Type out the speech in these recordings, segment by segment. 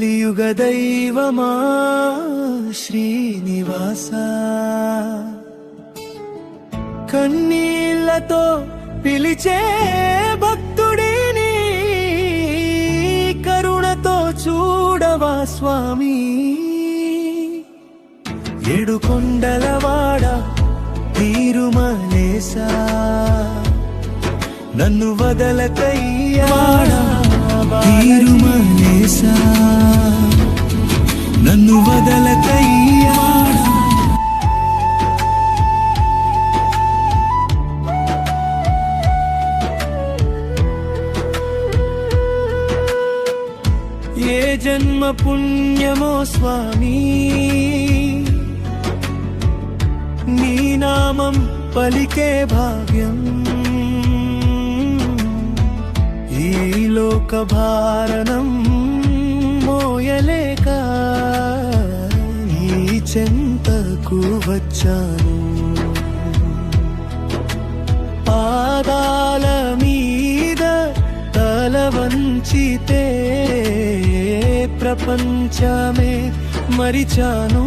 కలియుగ దైవమా శ్రీనివాస. కన్నీళ్ళతో పిలిచే భక్తుడిని కరుణతో చూడవా స్వామి. ఏడు కొండలవాడ తీరుమలేసా నన్ను వదలకయ్యాడా తీరుమలేసా నన్ను వదలకయ్యా ఏ జన్మ పుణ్యమో స్వామి నీ నామం పలికే భాగ్యం లోక భారణం మోయలేక ఈ చెంతకు వచ్చాను. పాదాల మీద తల వంచితే ప్రపంచమే మరిచాను.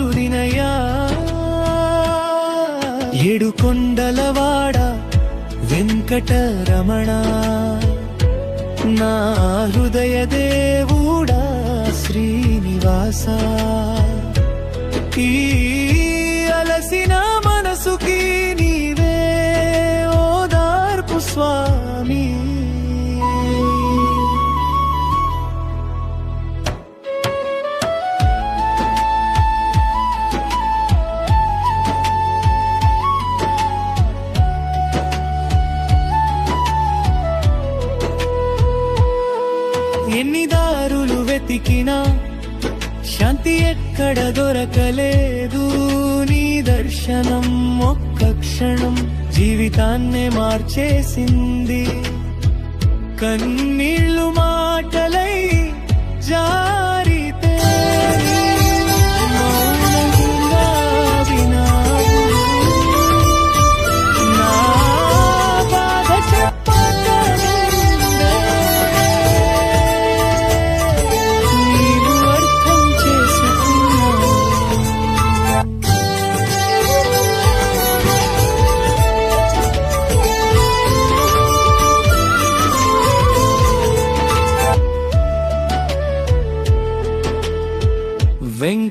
దాసుడినయా ఏడు కొండలవాడ వెంకటరమణ. నా హృదయ దేవుడా శ్రీనివాస. ఈ అలసిన మనసుకి క్షణం ఒక్క క్షణం జీవితాన్నే మార్చేసింది. కన్నీళ్ళు మాటలై జా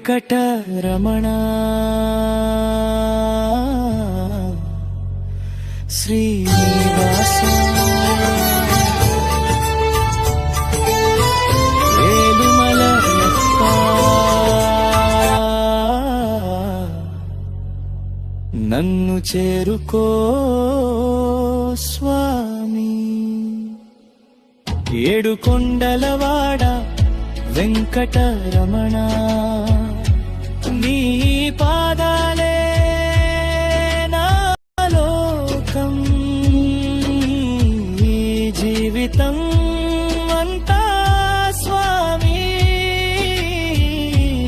వెంకటరమణ శ్రీనివాస. నన్ను చేరుకో స్వామి. ఏడు కొండలవాడ వెంకటరమణ నీ పాదాలే నా ఈ జీవితం అంతా స్వామి.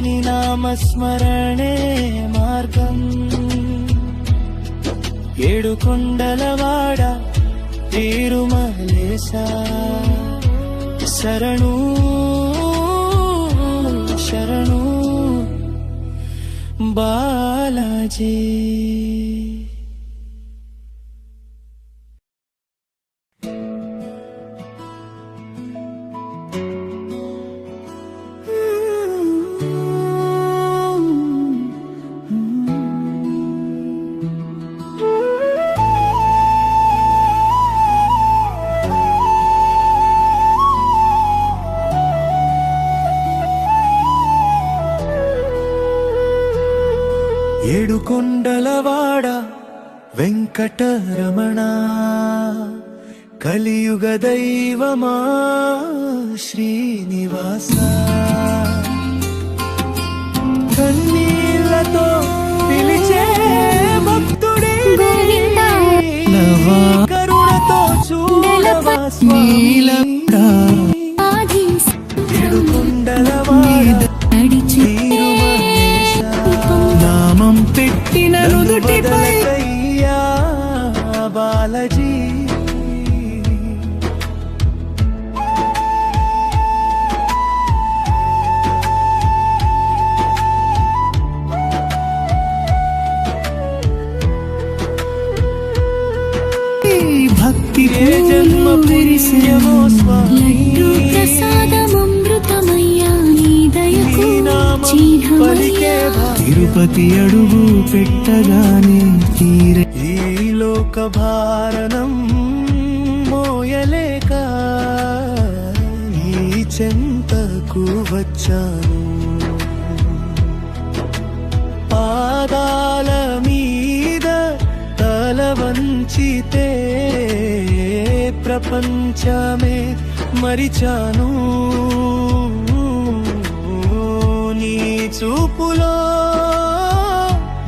నీ నామస్మరణే మార్గం. ఏడు కొండలవాడ తీరుమలేసా శరణూ बालाजी। వెంకటరమణ కలియుగ దైవమా శ్రీనివాస. కన్నీళ్ళతో పిలిచే భక్తుడే. కరుణతో చూడవా స్వామి. నామం పలికే చిహ్నమయ్యా భాగ్యం. తిరుపతి అడుగు పెట్టగానే తీరే. ఈ లోక భారణం మోయలేక ఈ చెంతకు వచ్చాను. పాదాల మీద తల వంచితే ప్రపంచమే మరిచాను. నీ చూపులో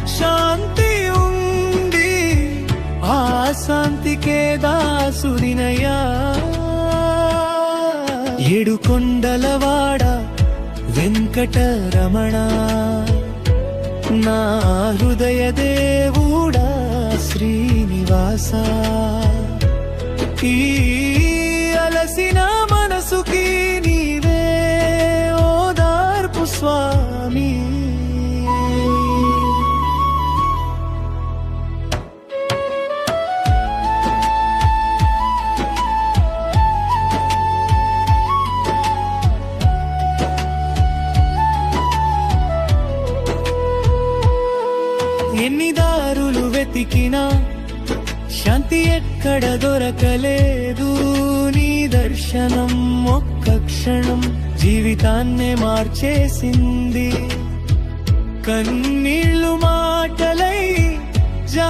శాంతి ఉంది. ఆ శాంతికే దాసుడినయ్యా. ఏడు కొండలవాడ వెంకటరమణ. నా హృదయ దేవుడా శ్రీనివాస. ఈ అలసిన మనసుకి నీవే ఓదార్పు స్వా ఎక్కడ దొరకలేదు నీ దర్శనం ఒక్క క్షణం జీవితాన్నే మార్చేసింది. కన్నీళ్ళు మాటలై జా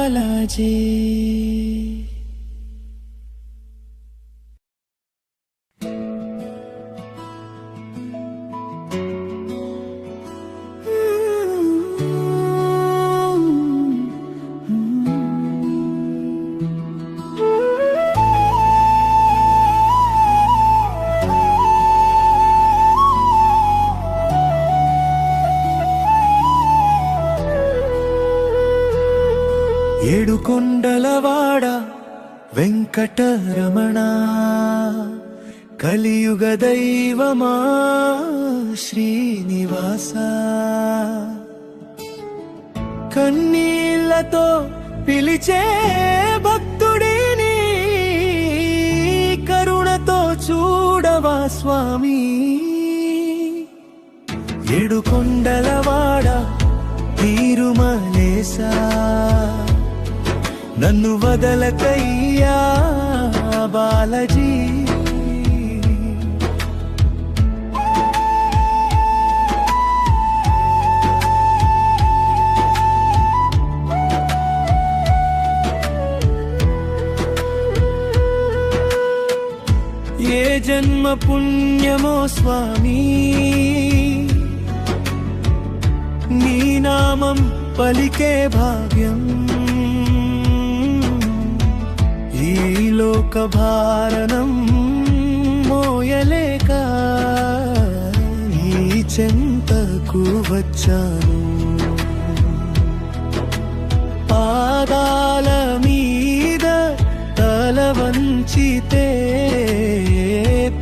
బాలాజీ ఏడు వెంకటరమణ కలియుగ దైవమా శ్రీనివాస. కన్నీళ్ళతో పిలిచే భక్తుడిని కరుణతో చూడవా స్వామి. ఏడు కొండలవాడ తీరుమలేసా నన్ను వదలకయ్యా బాలజీ. ఏ జన్మ పుణ్యమో స్వామి? నీ నామం పలికే భాగ్యం. లోక భారణం మోయలేక ఈ చెంతకు వచ్చాను. పాదాల మీద తల వంచితే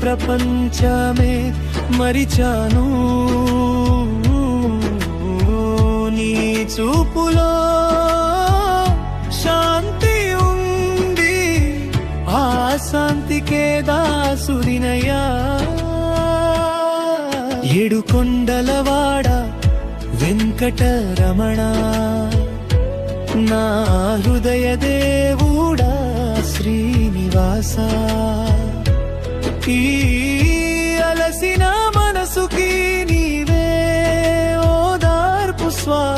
ప్రపంచమే మరిచాను. నీ చూపులో కొండలవాడ వెంకటరమణ. నా హృదయ దేవుడ శ్రీనివాస. ఈ అలసిన మనసుకి నీవే ఓదార్పు స్వా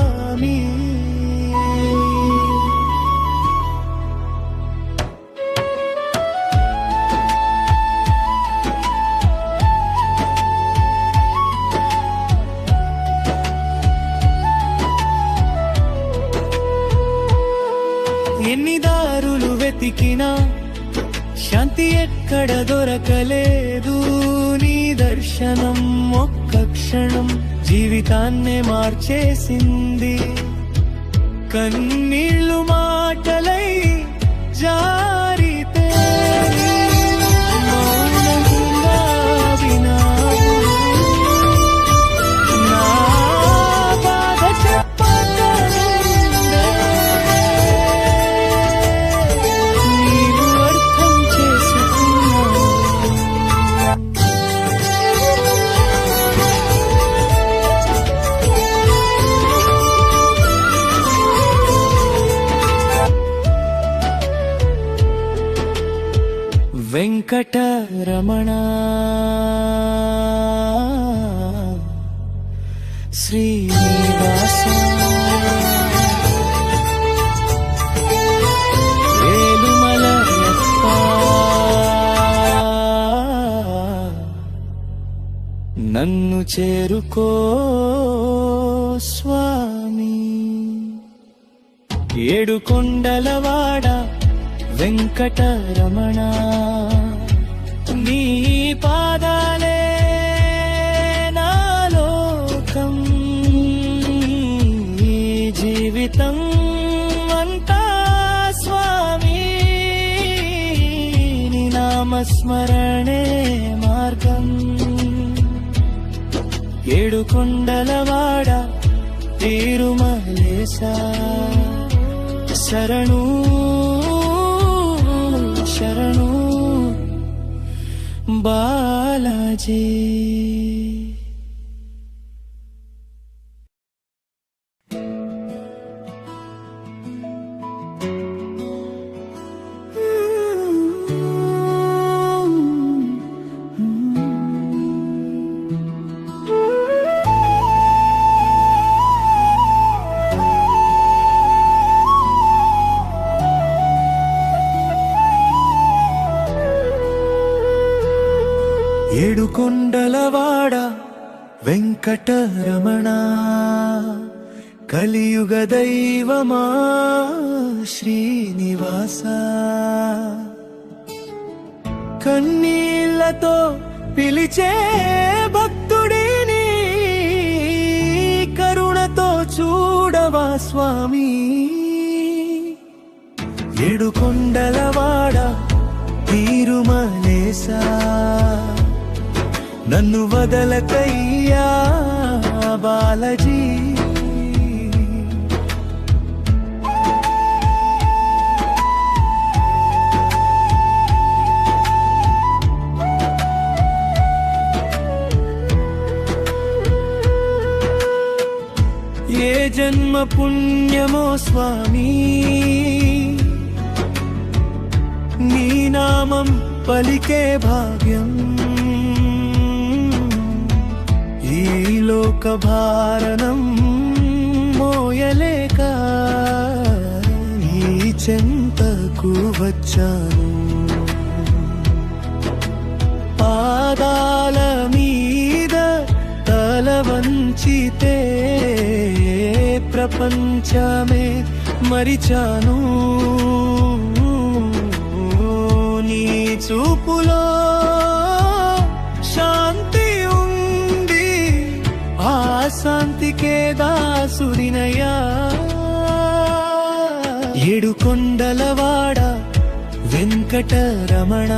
వెతికినా శాంతి ఎక్కడ దొరకలేదు. నీ దర్శనం ఒక్క క్షణం జీవితాన్నే మార్చేసింది. కన్నీళ్ళు మాటలై జా ఏడు కొండలవాడ వెంకటరమణ. నీ పాదాలే నాలోకం ఈ జీవితం అంతా స్వామి. నామస్మరణే మార్గం. ఏడు కొండలవాడ తిరుమలేసా శరణు శరణు బాలాజీ వెంకటరమణ కలియుగ దైవమా శ్రీనివాస. కన్నీళ్ళతో పిలిచే భక్తుడిని కరుణతో చూడవా స్వామి. ఏడు కొండలవాడ తీరుమలేసా. నన్ను వదలకయ్యా బాలజీ. ఏ జన్మ పుణ్యమో స్వామి? నీ నామం పలికే భాగ్యం. ఈ లోక భారణం మోయలేక ఈ చెంతకు వచ్చాను. పాదాల మీద తల వంచితే ప్రపంచమే మరిచాను. నీ చూపులో శాంతికే దాసుడినయ్యా. ఏడు కొండలవాడ వెంకటరమణ.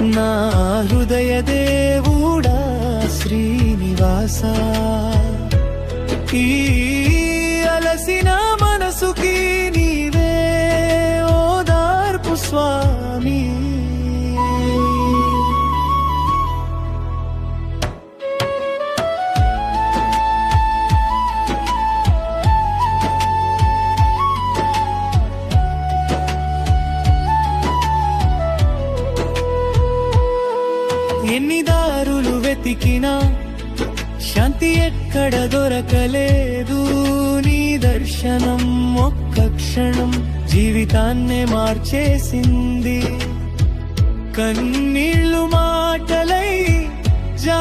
నా హృదయ దేవుడా శ్రీనివాస. ఈ అలసిన మనసుకి నీవే ఓదార్పు స్వా వెతికినా శాంతి ఎక్కడ దొరకలేదు. నీ దర్శనం ఒక్క క్షణం జీవితాన్నే మార్చేసింది. కన్నీళ్ళు మాటలై జా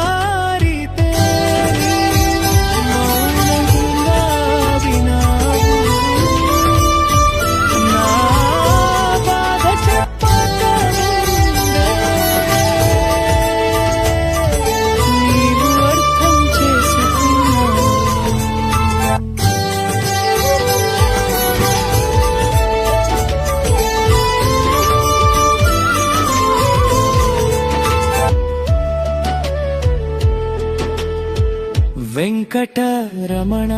వెంకటరమణ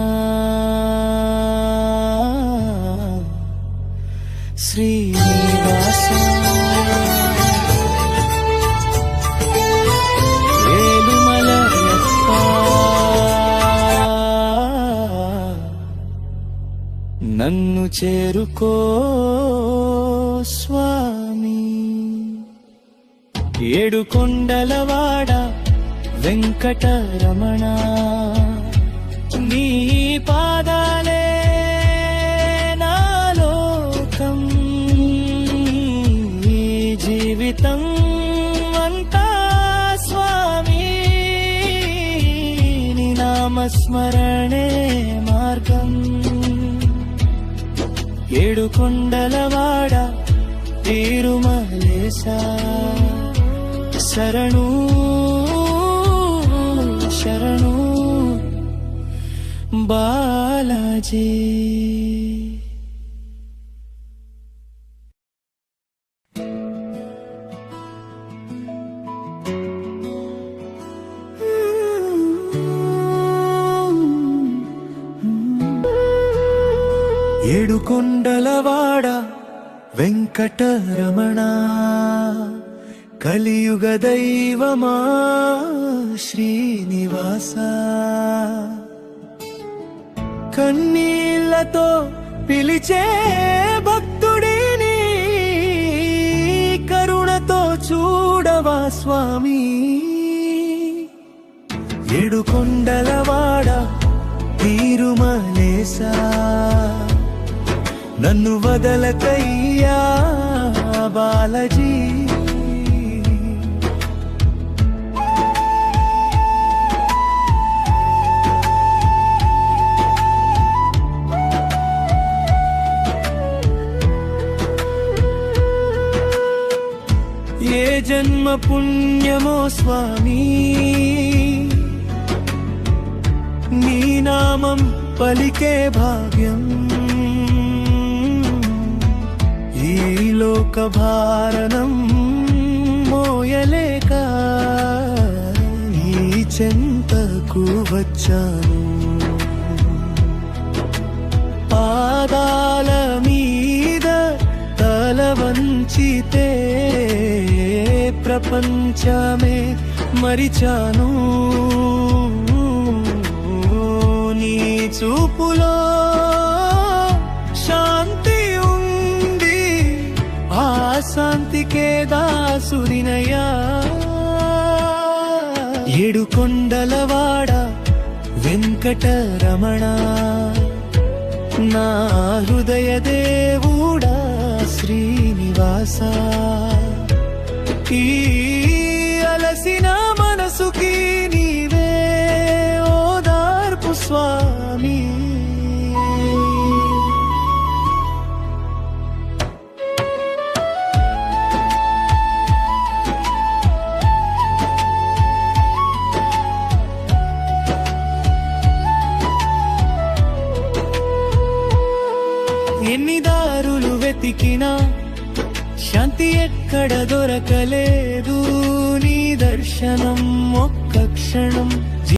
శ్రీనివాస. నన్ను చేరుకో స్వామి. ఏడు కొండలవాడ వెంకటరమణ నీ పాదాలే నా లోకం. ఈ జీవితం అంతా స్వామి. నీ నామస్మరణే మార్గం. ఏడు కొండలవాడ తీరుమలేసా శరణూ బాలాజీ. ఏడు కొండలవాడ వెంకటరమణ కలియుగ దైవమా శ్రీనివాసా. కన్నీళ్ళతో పిలిచే భక్తుడిని కరుణతో చూడవా స్వామి. ఏడు కొండలవాడ తీరుమలేసా. నన్ను వదలకయ్యా బాలజీ. జన్మ పుణ్యమో స్వామి. నీ నామం పలికే భాగ్యం. ఈ లోక భారణం మోయలేక ఈ చెంతకు వచ్చాను. పాదాల మీద తల వంచితే ప్రపంచమే మరిచాను. నీ చూపులో శాంతి ఉంది. ఆ శాంతికే దాసుడినయా ఏడు కొండలవాడ వెంకటరమణ. నా హృదయ దేవుడా శ్రీనివాస. ఈ అలసిన మనసుకి నీ ఎక్కడ దొరకలేదు నీ దర్శనం ఒక్క క్షణం.